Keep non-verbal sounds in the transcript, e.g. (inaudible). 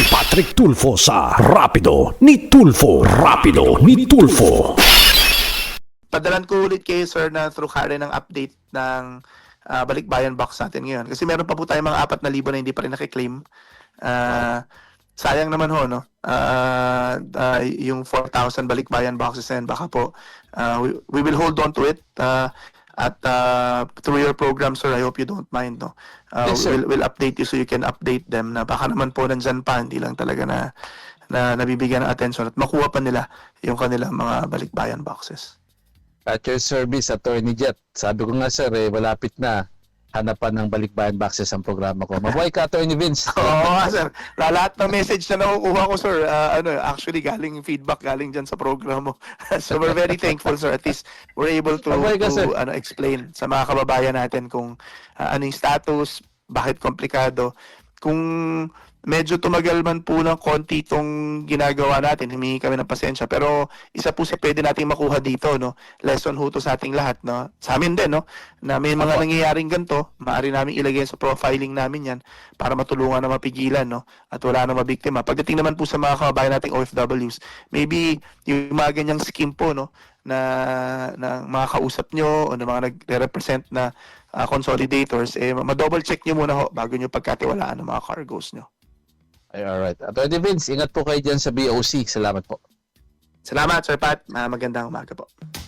si Patrick Tulfo sa Rapido ni Tulfo. Rapido ni Tulfo. padalan ko ulit kayo sir na through Karen ng update ng ah, balikbayan box natin ngayon. Kasi meron pa po tayong mga apat na libo na hindi pa rin nakiklaim. Ah, sayang naman ho, no? Ah, ah, yung 4,000 balikbayan boxes na yan, baka po, ah, we, we will hold on to it. ah, at ah, through your program, sir, I hope you don't mind, no? Ah, Yes, sir. we'll, we'll update you so you can update them na baka naman po nandyan pa, hindi lang talaga na na nabibigyan ng attention at makuha pa nila yung kanilang mga balikbayan boxes. At your service, Attorney Jet. Sabi ko nga sir, eh, malapit na hanapan ng balikbayan boxes ang programa ko. Mabuhay ka, Attorney Vince. (laughs) Oo sir. La- Lahat ng message na nakukuha ko, sir, ah, ano, actually galing feedback galing dyan sa program mo. (laughs) so we're very thankful, sir. At least we're able to, Mabuhay ka, to sir. ano, explain sa mga kababayan natin kung ah, ano yung status, bakit komplikado. Kung medyo tumagal man po ng konti itong ginagawa natin, humingi kami ng pasensya. Pero isa po sa pwede nating makuha dito, no? Lesson ho to sa ating lahat, no? Sa amin din, no? Na may mga nangyayaring ganito, maaari namin ilagay sa profiling namin yan para matulungan na mapigilan, no? At wala na mabiktima. Pagdating naman po sa mga kababayan nating OFWs, maybe yung mga ganyang scheme po, no? Na, na mga kausap nyo o na mga nagre-represent na ah, consolidators, eh, ma-double check nyo muna ho bago nyo pagkatiwalaan ng mga cargoes nyo. Ay, alright. Attorney Vince, ingat po kayo dyan sa BOC. Salamat po. Salamat, Sir Pat. Ah, magandang umaga po.